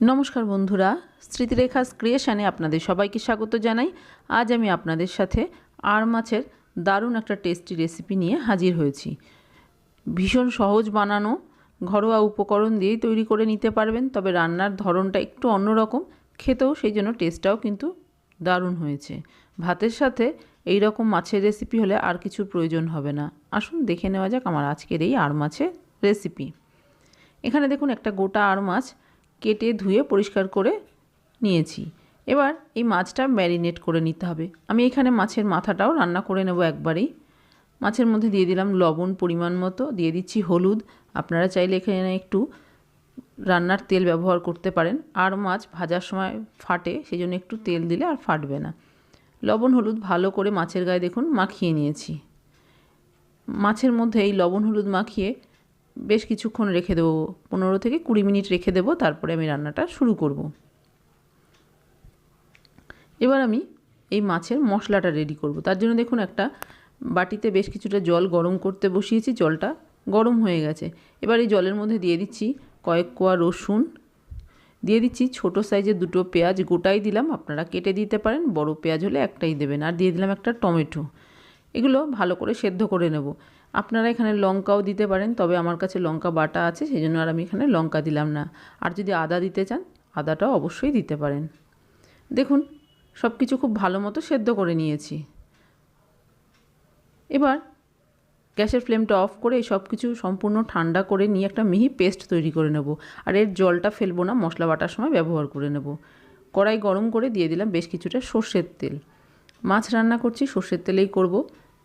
নমস্কার বন্ধুরা স্মৃতিরেখা ক্রিয়েশানে আপনাদের সবাইকে স্বাগত জানাই। আজ আমি আপনাদের সাথে আর মাছের দারুণ একটা টেস্টি রেসিপি নিয়ে হাজির হয়েছি। ভীষণ সহজ বানানো, ঘরোয়া উপকরণ দিয়েই তৈরি করে নিতে পারবেন, তবে রান্নার ধরনটা একটু অন্যরকম। খেতেও সেই জন্য টেস্টটাও কিন্তু দারুণ হয়েছে। ভাতের সাথে এই রকম মাছের রেসিপি হলে আর কিছু প্রয়োজন হবে না। আসুন দেখে নেওয়া যাক আমার আজকের এই আর মাছের রেসিপি। এখানে দেখুন, একটা গোটা আর মাছ কেটে ধুয়ে পরিষ্কার করে নিয়েছি। এবার এই মাছটা ম্যারিনেট করে নিতে হবে। আমি এখানে মাছের মাথাটাও রান্না করে নেব একবারেই। মাছের মধ্যে দিয়ে দিলাম লবণ পরিমাণ মতো, দিয়ে দিচ্ছি হলুদ। আপনারা চাইলে এখানে একটু রান্নার তেল ব্যবহার করতে পারেন। আর মাছ ভাজার সময় ফাটে সেই জন্য একটু তেল দিলে আর ফাটবে না। লবণ হলুদ ভালো করে মাছের গায়ে দেখুন মাখিয়ে নিয়েছি। মাছের মধ্যে এই লবণ হলুদ মাখিয়ে বেশ কিছুক্ষণ রেখে দেবো, পনেরো থেকে কুড়ি মিনিট রেখে দেবো, তারপরে আমি রান্নাটা শুরু করব। এবার আমি এই মাছের মশলাটা রেডি করব। তার জন্য দেখুন একটা বাটিতে বেশ কিছুটা জল গরম করতে বসিয়েছি, জলটা গরম হয়ে গেছে। এবার এই জলের মধ্যে দিয়ে দিচ্ছি কয়েক কোয়া রসুন, দিয়ে দিচ্ছি ছোট সাইজের দুটো পেঁয়াজ, গোটাই দিলাম, আপনারা কেটে দিতে পারেন, বড় পেঁয়াজ হলে একটাই দেবেন, আর দিয়ে দিলাম একটা টমেটো। এগুলো ভালো করে সেদ্ধ করে নেব। আপনারা এখানে লঙ্কাও দিতে পারেন, তবে আমার কাছে লঙ্কা বাটা আছে সেই জন্য আর আমি এখানে লঙ্কা দিলাম না। আর যদি আদা দিতে চান, আদাটাও অবশ্যই দিতে পারেন। দেখুন সব কিছু খুব ভালো মতো সেদ্ধ করে নিয়েছি। এবার গ্যাসের ফ্লেমটা অফ করে সব কিছু সম্পূর্ণ ঠান্ডা করে নিয়ে একটা মিহি পেস্ট তৈরি করে নেব। আর এর জলটা ফেলব না, মশলা বাটার সময় ব্যবহার করে নেব। কড়াই গরম করে দিয়ে দিলাম বেশ কিছুটা সর্ষের তেল। মাছ রান্না করছি, সর্ষের তেলেই করব।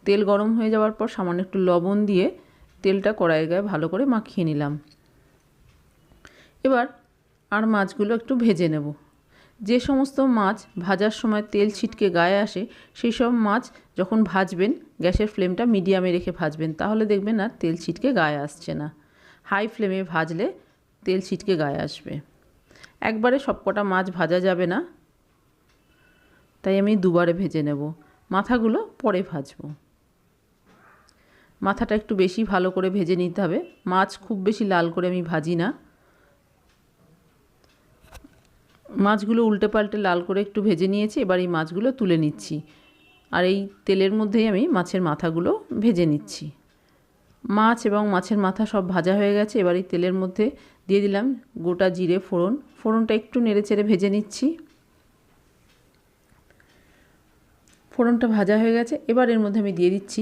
তেল গরম হয়ে যাওয়ার পর সামান্য একটু লবণ দিয়ে তেলটা কড়াইয়ের গায়ে ভালো করে মাখিয়ে নিলাম। এবার আর মাছগুলো একটু ভেজে নেব। যে সমস্ত মাছ ভাজার সময় তেল ছিটকে গায়ে আসে, সেই সব মাছ যখন ভাজবেন, গ্যাসের ফ্লেমটা মিডিয়ামে রেখে ভাজবেন, তাহলে দেখবেন আর তেল ছিটকে গায়ে আসছে না। হাই ফ্লেমে ভাজলে তেল ছিটকে গায়ে আসবে। একবারে সবকটা মাছ ভাজা যাবে না। তাই আমি দুবারে ভেজে নেব। মাথাগুলো পরে ভাজবো। মাথাটা একটু বেশি ভালো করে ভেজে নিতে হবে। মাছ খুব বেশি লাল করে আমি ভাজি না। মাছগুলো উল্টে পাল্টে লাল করে একটু ভেজে নিয়েছি, এবার এই মাছগুলো তুলে নিচ্ছি। আর এই তেলের মধ্যেই আমি মাছের মাথাগুলো ভেজে নিচ্ছি। মাছ এবং মাছের মাথা সব ভাজা হয়ে গেছে, এবার এই তেলের মধ্যে দিয়ে দিলাম গোটা জিরে, ফোড়ন। ফোড়নটা একটু নেড়ে চেড়ে ভেজে নিচ্ছি। ফোড়নটা ভাজা হয়ে গেছে, এবার এর মধ্যে আমি দিয়ে দিচ্ছি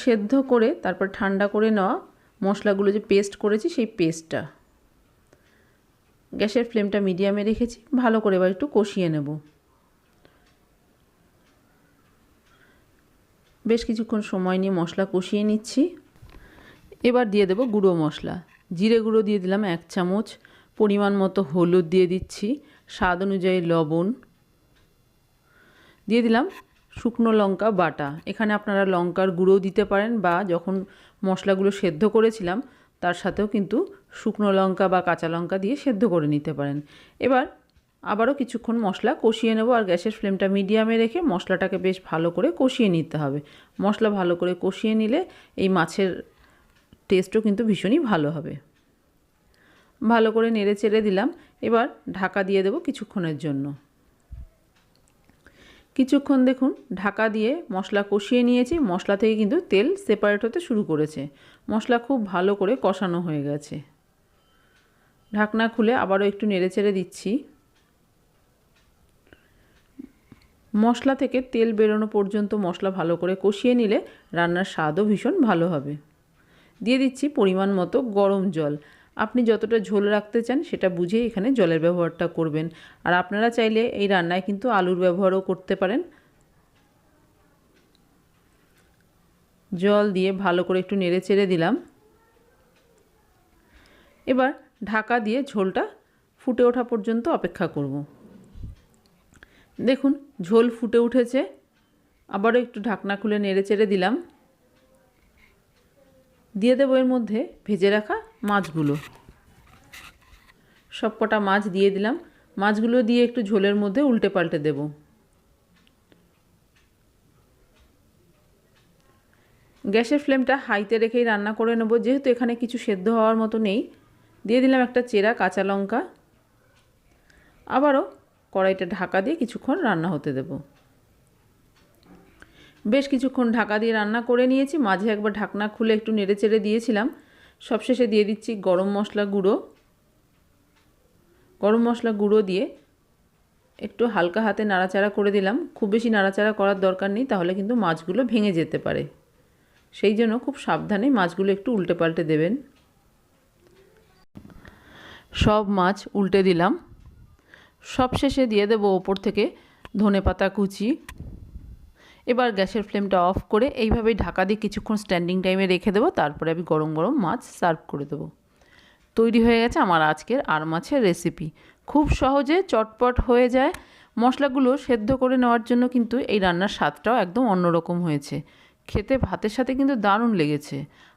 সেদ্ধ করে, তারপর ঠান্ডা করে নেওয়া মশলাগুলো যে পেস্ট করেছি সেই পেস্টটা গ্যাসের ফ্লেমটা মিডিয়ামে রেখেছি, ভালো করে এবার একটু কষিয়ে নেব। বেশ কিছুক্ষণ সময় নিয়ে মশলা কষিয়ে নিচ্ছি। এবার দিয়ে দেব গুঁড়ো মশলা। জিরে গুঁড়ো দিয়ে দিলাম এক চামচ, পরিমাণ মতো হলুদ দিয়ে দিচ্ছি, স্বাদ অনুযায়ী লবণ। দিয়ে দিলাম শুকনো লঙ্কা বাটা। এখানে আপনারা লঙ্কার গুঁড়োও দিতে পারেন বা যখন মশলাগুলো সেদ্ধ করেছিলাম, তার সাথেও কিন্তু শুকনো লঙ্কা বা কাঁচা লঙ্কা দিয়ে সেদ্ধ করে নিতে পারেন। এবার আবারও কিছুক্ষণ মশলা কষিয়ে নেব আর গ্যাসের ফ্লেমটা মিডিয়ামে রেখে মশলাটাকে বেশ ভালো করে কষিয়ে নিতে হবে। মশলা ভালো করে কষিয়ে নিলে এই মাছের টেস্টও কিন্তু ভীষণই ভালো হবে। ভালো করে নেড়ে চেড়ে দিলাম। এবার ঢাকা দিয়ে দেবো কিছুক্ষণের জন্য। কিছুক্ষণ দেখুন, ঢাকা দিয়ে মশলা কষিয়ে নিয়েছি। মশলা থেকে কিন্তু তেল সেপারেট হতে শুরু করেছে। মশলা খুব ভালো করে কষানো হয়ে গেছে। ঢাকনা খুলে আবারও একটু নেড়ে চেড়ে দিচ্ছি। মশলা থেকে তেল বেরোনো পর্যন্ত মশলা ভালো করে কষিয়ে নিলে রান্নার স্বাদও ভীষণ ভালো হবে। দিয়ে দিচ্ছি পরিমাণ মতো গরম জল। আপনি যতটা ঝোল রাখতে চান সেটা বুঝে এখানে জলের ব্যবহারটা করবেন। আর আপনারা চাইলে এই রান্নায় কিন্তু আলুর ব্যবহারও করতে পারেন। জল দিয়ে ভালো করে একটু নেড়ে চেড়ে দিলাম। এবার ঢাকা দিয়ে ঝোলটা ফুটে ওঠা পর্যন্ত অপেক্ষা করব। দেখুন, ঝোল ফুটে উঠেছে। আবারও একটু ঢাকনা খুলে নেড়ে চেড়ে দিলাম। দিয়ে দেবো এর মধ্যে ভেজে রাখা মাছগুলো। সব কটা মাছ দিয়ে দিলাম। মাছগুলো দিয়ে একটু ঝোলের মধ্যে উল্টে পাল্টে দেব। গ্যাসের ফ্লেমটা হাইতে রেখেই রান্না করে নেব। যেহেতু এখানে কিছু সেদ্ধ হওয়ার মতো নেই, দিয়ে দিলাম একটা চেরা কাঁচা লঙ্কা। আবারও কড়াইটা ঢাকা দিয়ে কিছুক্ষণ রান্না হতে দেব। বেশ কিছুক্ষণ ঢাকা দিয়ে রান্না করে নিয়েছি। মাঝে একবার ঢাকনা খুলে একটু নেড়ে চেড়ে দিয়েছিলাম। সবশেষে দিয়ে দিচ্ছি গরম মশলা গুঁড়ো। গরম মশলা গুঁড়ো দিয়ে একটু হালকা হাতে নাড়াচাড়া করে দিলাম। খুব বেশি নাড়াচাড়া করার দরকার নেই, তাহলে কিন্তু মাছগুলো ভেঙে যেতে পারে। সেই জন্য খুব সাবধানে মাছগুলো একটু উল্টে পাল্টে দেবেন। সব মাছ উল্টে দিলাম। সব শেষে দিয়ে দেবো ওপর থেকে ধনে পাতা কুচি। এবার গ্যাসের ফ্লেমটা অফ করে এইভাবেই ঢাকা দিয়ে কিছুক্ষণ স্ট্যান্ডিং টাইমে রেখে দেবো। তারপরে আমি গরম গরম মাছ সার্ভ করে দেবো। তৈরি হয়ে গেছে আমার আজকের আর মাছের রেসিপি। খুব সহজে চটপট হয়ে যায়। মশলাগুলো সেদ্ধ করে নেওয়ার জন্য কিন্তু এই রান্নার স্বাদটাও একদম অন্যরকম হয়েছে। খেতে ভাতের সাথে কিন্তু দারুণ লেগেছে।